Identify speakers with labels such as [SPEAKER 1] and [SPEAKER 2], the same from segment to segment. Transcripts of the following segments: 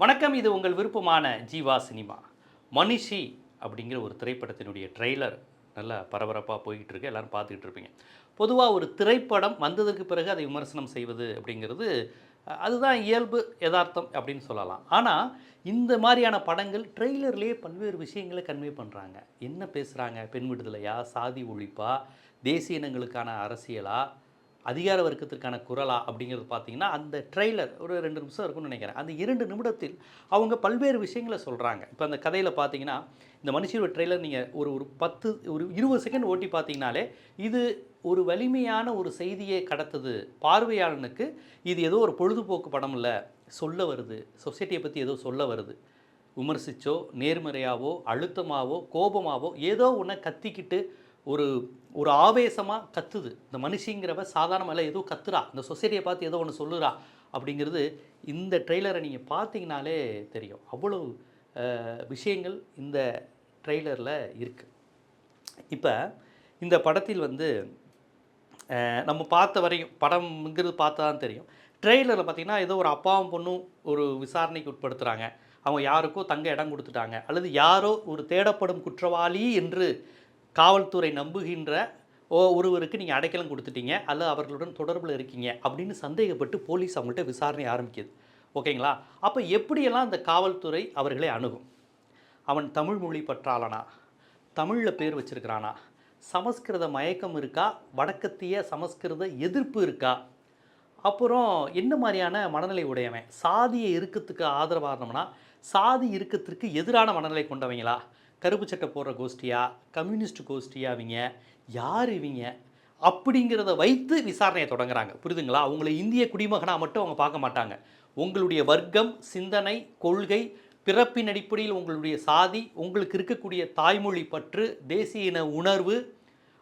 [SPEAKER 1] வணக்கம் இது உங்கள் விருப்பமான ஜீவா சினிமா. மனிஷி அப்படிங்கிற ஒரு திரைப்படத்தினுடைய ட்ரெய்லர். நல்லா பரபரப்பாக போய்கிட்டு இருக்கு எல்லாரும் பார்த்துக்கிட்டு இருப்பீங்க பொதுவாக ஒரு திரைப்படம் வந்ததுக்கு பிறகு அதை விமர்சனம் செய்வது அப்படிங்கிறது அதுதான் இயல்பு யதார்த்தம் அப்படின்னு சொல்லலாம். ஆனால் இந்த மாதிரியான படங்கள் ட்ரெய்லர்லேயே பல்வேறு விஷயங்களை கன்வே பண்ணுறாங்க என்ன பேசுகிறாங்க பெண் விடுதலையா? சாதி ஒழிப்பா? தேசிய இனங்களுக்கான அரசியலா? அதிகார வர்க்கத்திற்கான குரலா அப்படிங்கிறது பார்த்தீங்கன்னா அந்த ட்ரெய்லர் ஒரு ரெண்டு நிமிஷம் இருக்கும்னு நினைக்கிறேன். அந்த இரண்டு நிமிடத்தில் அவங்க பல்வேறு விஷயங்களை சொல்கிறாங்க இப்போ அந்த கதையில் பார்த்தீங்கன்னா இந்த மனுஷரோட ட்ரெய்லர் நீங்கள் ஒரு ஒரு பத்து ஒரு இருபது செகண்ட் ஓட்டி பார்த்தீங்கனாலே இது ஒரு வலிமையான ஒரு செய்தியை கடத்துது பார்வையாளனுக்கு. இது ஏதோ ஒரு பொழுதுபோக்கு படம் இல்லை சொல்ல வருது. சொசைட்டியை பற்றி ஏதோ சொல்ல வருது. விமர்சித்தோ நேர்மறையாவோ அழுத்தமாவோ கோபமாவோ ஏதோ ஒன்றை கத்திக்கிட்டு ஒரு ஒரு ஆவேசமாக கத்துது. இந்த மனுஷிங்கிறவ சாதாரணமாக ஏதோ கத்துறா. இந்த சொசைட்டியை பார்த்து ஏதோ ஒன்று சொல்லுறா அப்படிங்கிறது இந்த ட்ரெய்லரை நீங்கள் பார்த்தீங்கனாலே தெரியும். அவ்வளவு விஷயங்கள் இந்த ட்ரெய்லரில் இருக்குது இப்போ இந்த படத்தில் வந்து நம்ம பார்த்த வரையும் படம்ங்கிறது பார்த்தா தான் தெரியும். ட்ரெய்லரில் பார்த்தீங்கன்னா ஏதோ ஒரு அப்பாவும் பொண்ணும் ஒரு விசாரணைக்கு உட்படுத்துகிறாங்க அவங்க யாருக்கோ தங்க இடம் கொடுத்துட்டாங்க. அல்லது யாரோ ஒரு தேடப்படும் குற்றவாளி என்று காவல்துறை நம்புகின்ற ஓ ஒருவருக்கு நீங்கள் அடைக்கலம் கொடுத்துட்டீங்க அல்லது அவர்களுடன் தொடர்பில் இருக்கீங்க அப்படின்னு சந்தேகப்பட்டு போலீஸ் அவங்கள்ட்ட விசாரணை ஆரம்பிக்குது. ஓகேங்களா? அப்போ எப்படியெல்லாம் அந்த காவல்துறை அவர்களை அணுகும்? அவன் தமிழ் மொழி பற்றாளனா? தமிழில் பேர் வச்சிருக்கிறானா? சமஸ்கிருத மயக்கம் இருக்கா? வடக்கத்திய சமஸ்கிருத எதிர்ப்பு இருக்கா? அப்புறம் என்ன மாதிரியான மனநிலை உடையவன்? சாதிய இருக்கத்துக்கு ஆதரவானவனா? சாதி இருக்கத்திற்கு எதிரான மனநிலை கொண்டவங்களா? கருப்பு சட்டை போடுற கோஷ்டியா கம்யூனிஸ்ட் கோஷ்டியா இவங்க யார் இவங்க அப்படிங்கிறத வைத்து விசாரணையை தொடங்குறாங்க. புரிதுங்களா? அவங்கள இந்திய குடிமகனாக மட்டும் அவங்க பார்க்க மாட்டாங்க. உங்களுடைய வர்க்கம் சிந்தனை கொள்கை பிறப்பின் அடிப்படையில் உங்களுடைய சாதி உங்களுக்கு இருக்கக்கூடிய தாய்மொழி பற்று தேசிய இன உணர்வு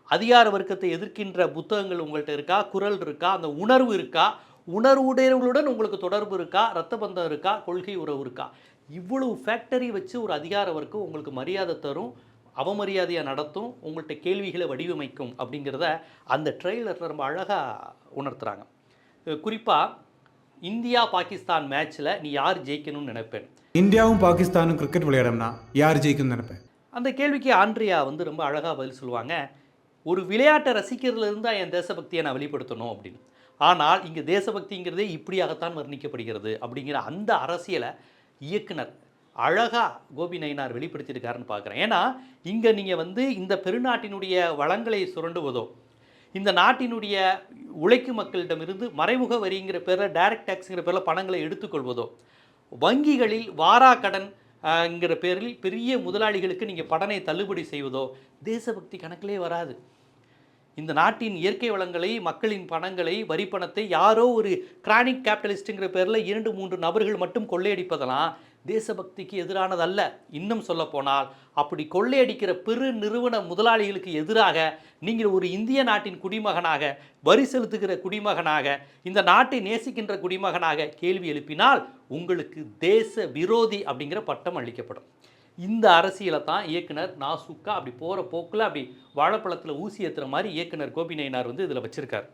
[SPEAKER 1] அதிகார வர்க்கத்தை எதிர்க்கின்ற புத்தகங்கள் உங்கள்கிட்ட இருக்கா? குரல் இருக்கா? அந்த உணர்வு இருக்கா? உணர்வுடையவர்களுடன் உங்களுக்கு தொடர்பு இருக்கா? ரத்த பந்தம் இருக்கா? கொள்கை உறவு இருக்கா? இவ்வளவு ஃபேக்டரி வச்சு ஒரு அதிகார வர்க்கம் உங்களுக்கு மரியாதை தரும் அவமரியாதையாக நடத்தும் உங்கள்கிட்ட கேள்விகளை வடிவமைக்கும் அப்படிங்கிறத அந்த ட்ரெய்லரில் ரொம்ப அழகாக உணர்த்துறாங்க. குறிப்பாக இந்தியா பாகிஸ்தான் மேட்ச்சில் நீ யார் ஜெயிக்கணும்னு நினைப்பேன்?
[SPEAKER 2] இந்தியாவும் பாகிஸ்தானும் கிரிக்கெட் விளையாடம்னா யார் ஜெயிக்கும்னு நினைப்பேன்?
[SPEAKER 1] அந்த கேள்விக்கு ஆண்ட்ரியா வந்து ரொம்ப அழகாக பதில் சொல்லுவாங்க. ஒரு விளையாட்டை ரசிக்கிறதுல இருந்து தான் என் தேசபக்தியை நான் வெளிப்படுத்தணும் அப்படின்னு. ஆனால் இங்கே தேசபக்திங்கிறதே இப்படியாகத்தான் வர்ணிக்கப்படுகிறது அப்படிங்கிற அந்த அரசியலை இயக்குனர் அழகா கோபி நயினார் வெளிப்படுத்தியிருக்காருன்னு பார்க்குறேன். ஏன்னா இங்கே நீங்கள் வந்து இந்த பெருநாட்டினுடைய வளங்களை சுரண்டுவதோ இந்த நாட்டினுடைய உழைக்கும் மக்களிடமிருந்து மறைமுக வரிங்கிற பேரில் டைரக்ட் டேக்ஸுங்கிற பேரில் பணங்களை எடுத்துக்கொள்வதோ வங்கிகளில் வாராக்கடன் ங்கிற பேரில் பெரிய முதலாளிகளுக்கு நீங்கள் படனை தள்ளுபடி செய்வதோ தேசபக்தி கணக்கிலே வராது. இந்த நாட்டின் இயற்கை வளங்களை மக்களின் பணங்களை வரி பணத்தை யாரோ ஒரு கிரானிக் கேபிட்டலிஸ்ட்டுங்கிற பேரில் இரண்டு மூன்று நபர்கள் மட்டும் கொள்ளையடிப்பதெல்லாம் தேசபக்திக்கு எதிரானதல்ல. இன்னும் சொல்லப்போனால் அப்படி கொள்ளையடிக்கிற பெரு நிறுவன முதலாளிகளுக்கு எதிராக நீங்கள் ஒரு இந்திய நாட்டின் குடிமகனாக வரி செலுத்துகிற குடிமகனாக இந்த நாட்டை நேசிக்கின்ற குடிமகனாக கேள்வி எழுப்பினால் உங்களுக்கு தேச விரோதி அப்படிங்கிற பட்டம் அளிக்கப்படும். இந்த அரசியலை தான் இயக்குனர் நாசுக்கா அப்படி போகிற போக்கில் அப்படி வாழைப்பழத்தில் ஊசி ஏற்றுற மாதிரி இயக்குனர் கோபி நயினார் வந்து இதில் வச்சுருக்கார்.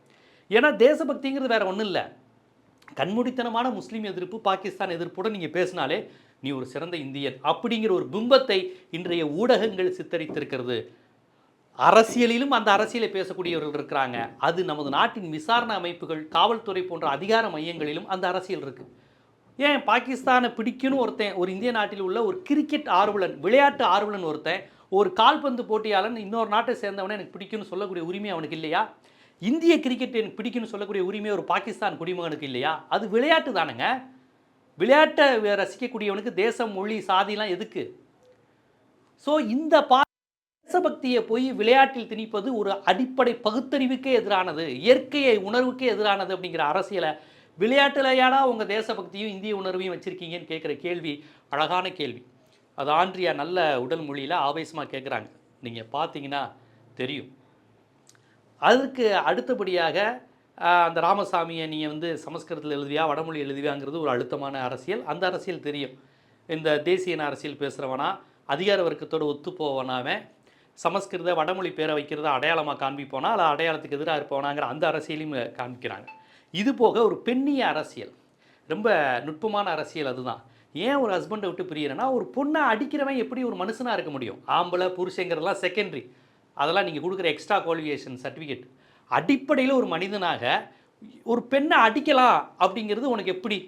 [SPEAKER 1] ஏன்னா தேசபக்திங்கிறது வேறு ஒன்றும் இல்லை. கண்மூடித்தனமான முஸ்லீம் எதிர்ப்பு பாகிஸ்தான் எதிர்ப்புடன் நீங்கள் பேசினாலே நீ ஒரு சிறந்த இந்தியன் அப்படிங்கிற ஒரு பிம்பத்தை இன்றைய ஊடகங்கள் சித்தரித்திருக்கிறது. அரசியலிலும் அந்த அரசியலை பேசக்கூடியவர்கள் இருக்கிறாங்க. அது நமது நாட்டின் விசாரணை அமைப்புகள் காவல்துறை போன்ற அதிகார மையங்களிலும் அந்த அரசியல் இருக்குது ஏன் பாகிஸ்தானை பிடிக்கணும் ஒருத்தன் ஒரு இந்திய நாட்டில் உள்ள ஒரு கிரிக்கெட் ஆர்வலன் விளையாட்டு ஆர்வலன் ஒருத்தன் ஒரு கால்பந்து போட்டியாளன் இன்னொரு நாட்டை சேர்ந்தவனே எனக்கு பிடிக்கும்னு சொல்லக்கூடிய உரிமை அவனுக்கு இல்லையா? இந்திய கிரிக்கெட் எனக்கு பிடிக்கும்னு சொல்லக்கூடிய உரிமை ஒரு பாகிஸ்தான் குடிமகனுக்கு இல்லையா? அது விளையாட்டு தானுங்க. விளையாட்டை ரசிக்கக்கூடியவனுக்கு தேசம் மொழி சாதிலாம் எதுக்கு? ஸோ இந்த பா தேசபக்தியை போய் விளையாட்டில் திணிப்பது ஒரு அடிப்படை பகுத்தறிவுக்கே எதிரானது இயற்கையை உணர்வுக்கே எதிரானது அப்படிங்கிற அரசியலை விளையாட்டுலையாடா உங்கள் தேசபக்தியும் இந்திய உணர்வையும் வச்சுருக்கீங்கன்னு கேட்குற கேள்வி அழகான கேள்வி. அது ஆண்ட்ரியா நல்ல உடல் மொழியில் ஆவேசமாக கேட்குறாங்க. நீங்கள் பார்த்தீங்கன்னா தெரியும். அதுக்கு அடுத்தபடியாக அந்த ராமசாமியை நீங்கள் வந்து சமஸ்கிருதத்தில் எழுதுவியா வடமொழி எழுதுவியாங்கிறது ஒரு அழுத்தமான அரசியல். அந்த அரசியல் தெரியும். இந்த தேசிய அரசியல் பேசுகிறவனா அதிகார வர்க்கத்தோடு ஒத்து போவனாவன் சமஸ்கிருத வடமொழி பேரை வைக்கிறத அடையாளமாக காண்பிப்போனா அல்ல அடையாளத்துக்கு எதிராக இருப்போனாங்கிற அந்த அரசியலையும் காண்பிக்கிறாங்க. இது போக ஒரு பெண்ணிய அரசியல். ரொம்ப நுட்பமான அரசியல் அதுதான். ஏன் ஒரு ஹஸ்பண்டை விட்டு பிரியறேன்னா ஒரு பொண்ணை அடிக்கிறவன் எப்படி ஒரு மனுஷனாக இருக்க முடியும்? ஆம்பளை புருஷங்கிறதெல்லாம் செகண்டரி அதெல்லாம் நீங்கள் கொடுக்குற எக்ஸ்ட்ரா குவாலிஃபிகேஷன் சர்டிஃபிகேட் அடிப்படையில் ஒரு மனிதனாக ஒரு பெண்ணை அடிக்கலாம் அப்படிங்கிறது உனக்கு எப்படி?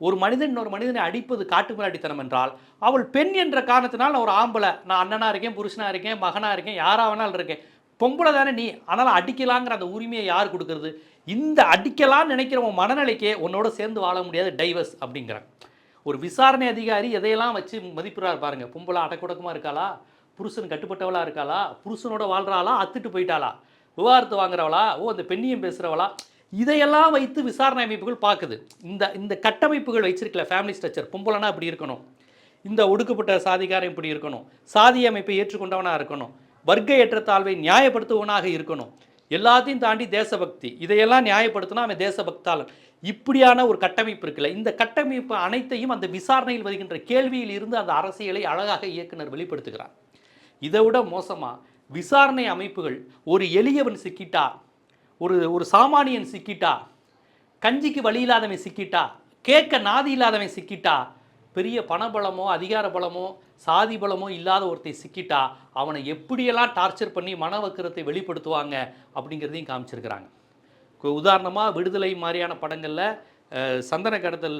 [SPEAKER 1] ஒரு மனிதன் இன்னொரு மனிதனை அடிப்பது காட்டு மிராட்டித்தனம் என்றால் அவள் பெண் என்ற காரணத்தினால் ஒரு ஆம்பளை நான் அண்ணனாக இருக்கேன் புருஷனா இருக்கேன் மகனாக இருக்கேன் யாராக வேணாலும் இருக்கேன். பொம்பளை தானே நீ. அதனால் அடிக்கலாங்கிற அந்த உரிமையை யார் கொடுக்குறது? இந்த அடிக்கலாம் நினைக்கிற உன் மனநிலைக்கே உன்னோட சேர்ந்து வாழ முடியாது டைவர்ஸ் அப்படிங்கிறான் ஒரு விசாரணை அதிகாரி எதையெல்லாம் வச்சு மதிப்பிடுறாரு பாருங்கள் பொம்பளை அடக்குடக்கமாக இருக்காளா? புருஷன் கட்டுப்பட்டவளாக இருக்காளா? புருஷனோட வாழ்கிறாளா அத்துட்டு போயிட்டாளா? விவாகரத்து வாங்குறவளா? ஓ அந்த பெண்ணியம் பேசுகிறவளா இதையெல்லாம் வைத்து விசாரணை அமைப்புகள் பார்க்குது. இந்த இந்த கட்டமைப்புகள் வச்சிருக்கல ஃபேமிலி ஸ்ட்ரக்சர் பொம்பளைனா இப்படி இருக்கணும். இந்த ஒடுக்கப்பட்ட சாதிகாரம் இப்படி இருக்கணும். சாதி அமைப்பை ஏற்றுக்கொண்டவனாக இருக்கணும். வர்க்க ஏற்றத்தாழ்வை நியாயப்படுத்துவனாக இருக்கணும். எல்லாத்தையும் தாண்டி தேசபக்தி. இதையெல்லாம் நியாயப்படுத்தினா அவன் தேசபக்தாளன். இப்படியான ஒரு கட்டமைப்பு இருக்குல்ல இந்த கட்டமைப்பு அனைத்தையும் அந்த விசாரணையில் வருகின்ற கேள்வியில் இருந்து அந்த அரசியலை அழகாக இயக்குனர் வெளிப்படுத்துகிறார். இதை விட மோசமாக விசாரணை அமைப்புகள் ஒரு எளியவன் சிக்கிட்டா ஒரு ஒரு சாமானியன் சிக்கிட்டா கஞ்சிக்கு வழி இல்லாதவன் சிக்கிட்டா கேட்க நாதி இல்லாதவன் சிக்கிட்டா பெரிய பணபலமோ அதிகார பலமோ சாதி பலமோ இல்லாத ஒருத்தை சிக்கிட்டா அவனை எப்படியெல்லாம் டார்ச்சர் பண்ணி மனவக்கரத்தை வெளிப்படுத்துவாங்க அப்படிங்கிறதையும் காமிச்சிருக்கிறாங்க. உதாரணமாக விடுதலை மாதிரியான படங்களில் சந்தன கடத்தல்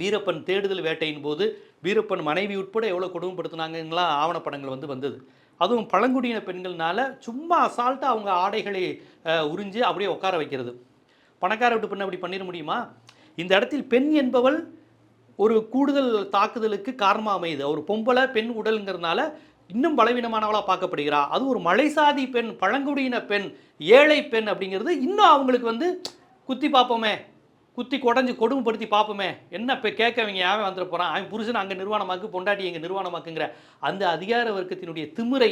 [SPEAKER 1] வீரப்பன் தேடுதல் வேட்டையின் போது வீரப்பன் மனைவி உட்பட எவ்வளோ கொடுமைப்படுத்தினாங்கலாம் ஆவணப்படங்கள் வந்து வந்தது. அதுவும் பழங்குடியின பெண்கள்னால சும்மா அசால்ட்டாக அவங்க ஆடைகளை உறிஞ்சு அப்படியே உட்கார வைக்கிறது. பணக்கார விட்டு பெண் அப்படி பண்ணிட முடியுமா? இந்த இடத்தில் பெண் என்பவள் ஒரு கூடுதல் தாக்குதலுக்கு காரணமாக அமையுது. ஒரு பொம்பளை பெண் உடலுங்கிறதுனால இன்னும் பலவீனமானவளாக பார்க்கப்படுகிறா. அது ஒரு மலைசாதி பெண் பழங்குடியின பெண் ஏழை பெண் அப்படிங்கிறது இன்னும் அவங்களுக்கு வந்து குத்தி பார்ப்போமே குத்தி குடஞ்சி கொடுமைப்படுத்தி பார்ப்போமே. என்ன இப்போ கேட்கவங்க? யாவன் வந்துட போகிறான் அவன் புருஷன் அங்கே நிர்வாணமாக்கு பொண்டாட்டி எங்கள் நிர்வாணமாக்குங்கிற அந்த அதிகார வர்க்கத்தினுடைய திமிரை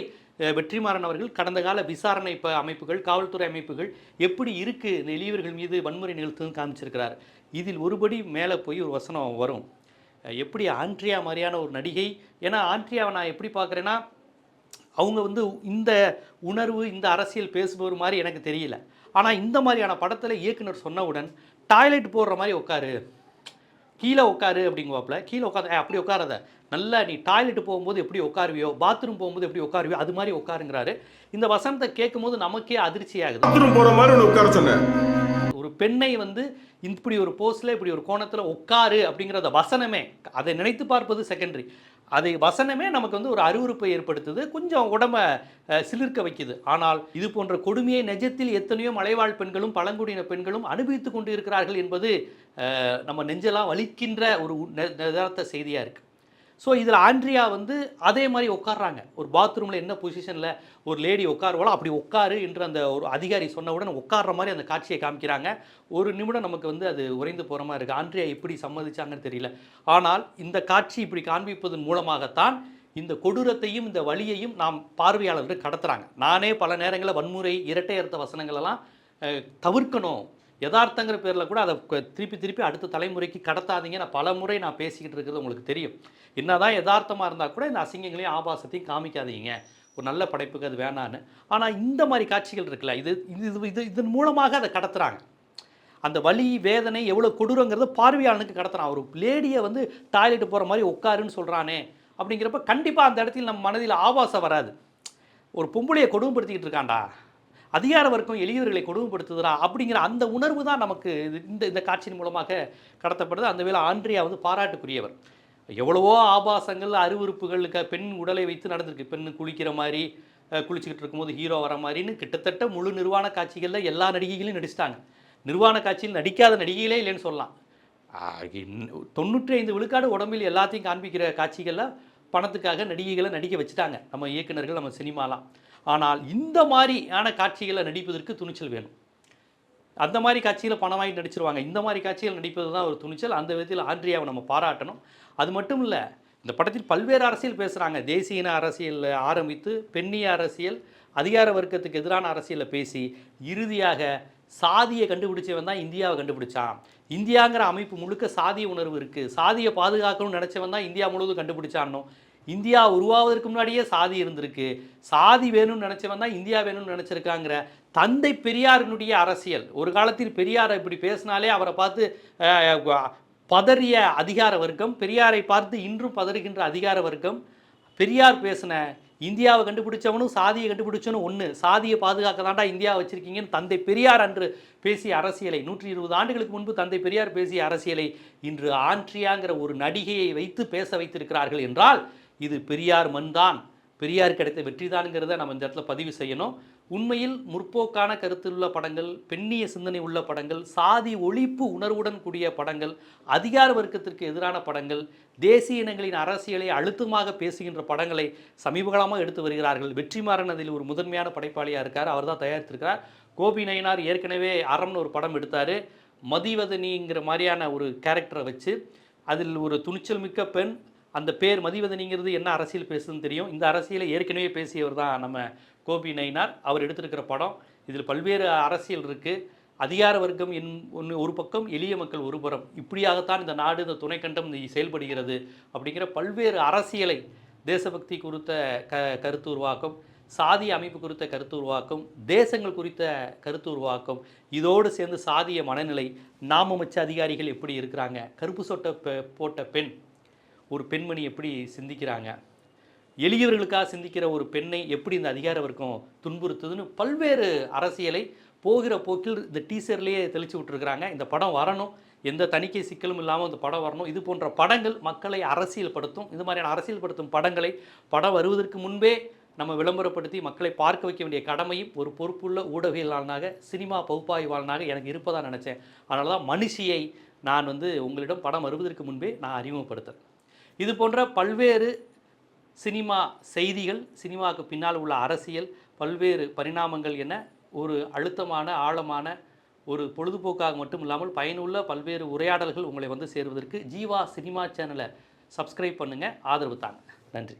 [SPEAKER 1] வெற்றிமாறன் அவர்கள் கடந்த கால விசாரணை இப்போ அமைப்புகள் காவல்துறை அமைப்புகள் எப்படி இருக்குது இந்த எளியவர்கள் மீது வன்முறை நிகழ்த்துன்னு காமிச்சிருக்கிறார். இதில் ஒருபடி மேலே போய் ஒரு வசனம் வரும். எப்படி ஆண்ட்ரியா மாதிரியான ஒரு நடிகை ஏன்னா ஆண்ட்ரியாவை நான் எப்படி பார்க்குறேன்னா அவங்க வந்து இந்த உணர்வு இந்த அரசியல் பேசுபவர் மாதிரி எனக்கு தெரியல. ஆனால் இந்த மாதிரியான படத்தில் இயக்குனர் சொன்னவுடன் டாய்லெட் போடுற மாதிரி உட்காரு. கீழே உட்காரு அப்படிங்குவாப்பில். கீழே உட்காந்து அப்படி உட்காராத. நல்லா நீ டாய்லெட் போகும்போது எப்படி உட்காருவியோ பாத்ரூம் போகும்போது எப்படி உட்காருவியோ அது மாதிரி உட்காருங்கிறாரு. இந்த வசனத்தை கேட்கும்போது நமக்கே அதிர்ச்சி ஆகுது
[SPEAKER 3] பாத்ரூம் போகிற மாதிரி உட்கார சொன்னேன்.
[SPEAKER 1] பெண்ணை வந்து இப்படி ஒரு போஸ்டில் இப்படி ஒரு கோணத்தில் உட்காரு அப்படிங்கிறத வசனமே அதை நினைத்து பார்ப்பது செகண்டரி அதை வசனமே நமக்கு வந்து ஒரு அருவருப்பை ஏற்படுத்துது கொஞ்சம் உடம்ப சிலிர்க்க வைக்குது. ஆனால் இது போன்ற கொடுமையை நெஜத்தில் எத்தனையோ மலைவாழ் பெண்களும் பழங்குடியின பெண்களும் அனுபவித்து கொண்டு இருக்கிறார்கள் என்பது நம்ம நெஞ்செல்லாம் வலிக்கின்ற ஒரு நிதார்த்த செய்தியாக இருக்குது ஸோ இதில் ஆண்ட்ரியா வந்து அதே மாதிரி உட்காடுறாங்க ஒரு பாத்ரூமில் என்ன பொசிஷனில் ஒரு லேடி உட்காருவாளோ அப்படி உட்காரு என்று அந்த ஒரு அதிகாரி சொன்னவுடன் உட்கார்ற மாதிரி அந்த காட்சியை காமிக்கிறாங்க. ஒரு நிமிடம் நமக்கு வந்து அது உறைந்து போகிற மாதிரி இருக்குது ஆண்ட்ரியா எப்படி சம்மதிச்சாங்கன்னு தெரியல. ஆனால் இந்த காட்சி இப்படி காண்பிப்பதன் மூலமாகத்தான் இந்த கொடூரத்தையும் இந்த வழியையும் நாம் பார்வையாளர்கள் கடத்துகிறாங்க நானே பல நேரங்களில் வன்முறை இரட்டை அர்த்த வசனங்களெல்லாம் தவிர்க்கணும். யதார்த்தங்கிற பேரில் கூட அதை திருப்பி திருப்பி அடுத்த தலைமுறைக்கு கடத்தாதீங்க. நான் பல முறை நான் பேசிக்கிட்டு இருக்கிறது உங்களுக்கு தெரியும். என்னதான் யதார்த்தமாக இருந்தால் கூட இந்த அசிங்கங்களையும் ஆபாசத்தையும் காமிக்காதீங்க. ஒரு நல்ல படைப்புக்கு அது வேணான்னு. ஆனால் இந்த மாதிரி காட்சிகள் இருக்குல்ல இது இது இது- இது இதன் மூலமாக அதை கடத்துறாங்க. அந்த வலி வேதனை எவ்வளோ கொடூரங்கிறத பார்வையாளனுக்கு கடத்துறான். ஒரு லேடியை வந்து டாய்லெட் போகிற மாதிரி உட்காருன்னு சொல்கிறானே அப்படிங்கிறப்ப கண்டிப்பாக அந்த இடத்தில் நம்ம மனதில் ஆபாசம் வராது. ஒரு பொம்பளையை கொடுமைப்படுத்திக்கிட்டு இருக்கான்டா. அதிகார வர்க்கம் எளியவர்களை கொடுமைப்படுத்துதுடா அப்படிங்கிற அந்த உணர்வு தான் நமக்கு இது- இந்த இந்த காட்சியின் மூலமாக கடத்தப்படுது. அந்த வேளை ஆண்ட்ரியா வந்து பாராட்டுக்குரியவர். எவ்வளவோ ஆபாசங்கள் அருவருப்புகள் பெண் உடலை வைத்து நடந்திருக்கு. பெண் குளிக்கிற மாதிரி குளிச்சுக்கிட்டு இருக்கும்போது ஹீரோ வர மாதிரின்னு கிட்டத்தட்ட முழு நிர்வாண காட்சிகளில் எல்லா நடிகைகளையும் நடிச்சிட்டாங்க. நிர்வாண காட்சியில் நடிக்காத நடிகைகளே இல்லைன்னு சொல்லலாம். தொண்ணூற்றி ஐந்து விழுக்காடு உடம்பில் எல்லாத்தையும் காண்பிக்கிற காட்சிகளில் பணத்துக்காக நடிகைகளை நடிக்க வச்சுட்டாங்க. நம்ம இயக்குனர்கள் நம்ம சினிமாலாம். ஆனால் இந்த மாதிரியான காட்சிகளை நடிப்பதற்கு துணிச்சல் வேணும். அந்த மாதிரி காட்சியில் பணம் வாங்கி நடிச்சிருவாங்க. இந்த மாதிரி காட்சிகள் நடிப்பது தான் ஒரு துணிச்சல். அந்த விதத்தில் ஆண்ட்ரியாவை நம்ம பாராட்டணும். அது மட்டும் இல்லை இந்த படத்தில் பல்வேறு அரசியல் பேசுகிறாங்க தேசியன அரசியலில் அரசியல் ஆரம்பித்து பெண்ணிய அரசியல் அதிகார வர்க்கத்துக்கு எதிரான அரசியலில் பேசி இறுதியாக சாதியை கண்டுபிடிச்சவன் தான் இந்தியாவை கண்டுபிடிச்சான். இந்தியாங்கிற அமைப்பு முழுக்க சாதிய உணர்வு இருக்குது சாதியை பாதுகாக்கணும்னு நினச்சவன் தான் இந்தியா முழுவதும் கண்டுபிடிச்சான்னும். இந்தியா உருவாவதற்கு முன்னாடியே சாதி இருந்திருக்கு. சாதி வேணும்னு நினச்சவன் தான் இந்தியா வேணும்னு நினச்சிருக்காங்கிற தந்தை பெரியாரினுடைய அரசியல். ஒரு காலத்தில் பெரியார் இப்படி பேசினாலே அவரை பார்த்து பதறிய அதிகார வர்க்கம் பெரியாரை பார்த்து இன்றும் பதறுகின்ற அதிகார வர்க்கம். பெரியார் பேசின இந்தியாவை கண்டுபிடிச்சவனும் சாதியை கண்டுபிடிச்சவனும் ஒன்று சாதியை பாதுகாக்க தாண்டா இந்தியா வச்சுருக்கீங்கன்னு தந்தை பெரியார் அன்று பேசிய அரசியலை நூற்றி இருபது ஆண்டுகளுக்கு முன்பு தந்தை பெரியார் பேசிய அரசியலை இன்று ஆண்ட்ரியாங்கிற ஒரு நடிகையை வைத்து பேச வைத்திருக்கிறார்கள் என்றால் இது பெரியார் மண்தான் பெரியார் கிடைத்த வெற்றிதான்ங்கிறத நம்ம இந்த இடத்துல பதிவு செய்யணும். உண்மையில் முற்போக்கான கருத்துள்ள படங்கள் பெண்ணிய சிந்தனை உள்ள படங்கள் சாதி ஒழிப்பு உணர்வுடன் கூடிய படங்கள் அதிகார வர்க்கத்திற்கு எதிரான படங்கள் தேசிய இனங்களின் அரசியலை அழுத்தமாக பேசுகின்ற படங்களை சமீபகாலமாக எடுத்து வருகிறார்கள். வெற்றிமாறன் அதில் ஒரு முதன்மையான படைப்பாளியாக இருக்கார். அவர் தான் தயாரித்திருக்கிறார். கோபி நயினார் ஏற்கனவே அறம்னு ஒரு படம் எடுத்தார். மதிவதனிங்கிற மாதிரியான ஒரு கேரக்டரை வச்சு அதில் ஒரு துணிச்சல் மிக்க பெண் அந்த பேர் மதிவதனிங்கிறது என்ன அரசியல் பேசுதுன்னு தெரியும். இந்த அரசியலை ஏற்கனவே பேசியவர் தான் நம்ம கோபி நயினார். அவர் எடுத்திருக்கிற படம். இதில் பல்வேறு அரசியல் இருக்குது அதிகார வர்க்கம் என் ஒன்று ஒரு பக்கம் எளிய மக்கள் ஒருபுறம். இப்படியாகத்தான் இந்த நாடு இந்த துணைக்கண்டம் செயல்படுகிறது அப்படிங்கிற பல்வேறு அரசியலை தேசபக்தி குறித்த க கருத்து உருவாக்கம் சாதி அமைப்பு குறித்த கருத்து உருவாக்கம் தேசங்கள் குறித்த கருத்து உருவாக்கம் இதோடு சேர்ந்து சாதிய மனநிலை நாமமச்ச அதிகாரிகள் எப்படி இருக்கிறாங்க கருப்பு சொட்டை போட்ட பெண் ஒரு பெண்மணி எப்படி சிந்திக்கிறாங்க? எளியவர்களுக்காக சிந்திக்கிற ஒரு பெண்ணை எப்படி இந்த அதிகார வர்க்கம் துன்புறுத்துதுன்னு பல்வேறு அரசியலை போகிற போக்கில் இந்த டீசர்லேயே தெளிச்சு விட்டுருக்குறாங்க. இந்த படம் வரணும். எந்த தணிக்கை சிக்கலும் இல்லாமல் இந்த படம் வரணும். இது போன்ற படங்கள் மக்களை அரசியல்படுத்தும். இந்த மாதிரியான அரசியல்படுத்தும் படங்களை படம் வருவதற்கு முன்பே நம்ம விளம்பரப்படுத்தி மக்களை பார்க்க வைக்க வேண்டிய கடமையும் ஒரு பொறுப்புள்ள ஊடகவியலாளனாக சினிமா பகுப்பாய்வாளனாக எனக்கு இருப்பதாக நினச்சேன். அதனால தான் மனுஷியை நான் வந்து உங்களிடம் படம் வருவதற்கு முன்பே நான் அறிமுகப்படுத்தேன் இது போன்ற பல்வேறு சினிமா செய்திகள் சினிமாவுக்கு பின்னால் உள்ள அரசியல் பல்வேறு பரிணாமங்கள் என ஒரு அழுத்தமான ஆழமான ஒரு பொழுதுபோக்காக மட்டும் இல்லாமல் பயனுள்ள பல்வேறு உரையாடல்கள் உங்களை வந்து சேருவதற்கு ஜீவா சினிமா சேனலை சப்ஸ்கிரைப் பண்ணுங்கள் ஆதரவு தாங்க. நன்றி.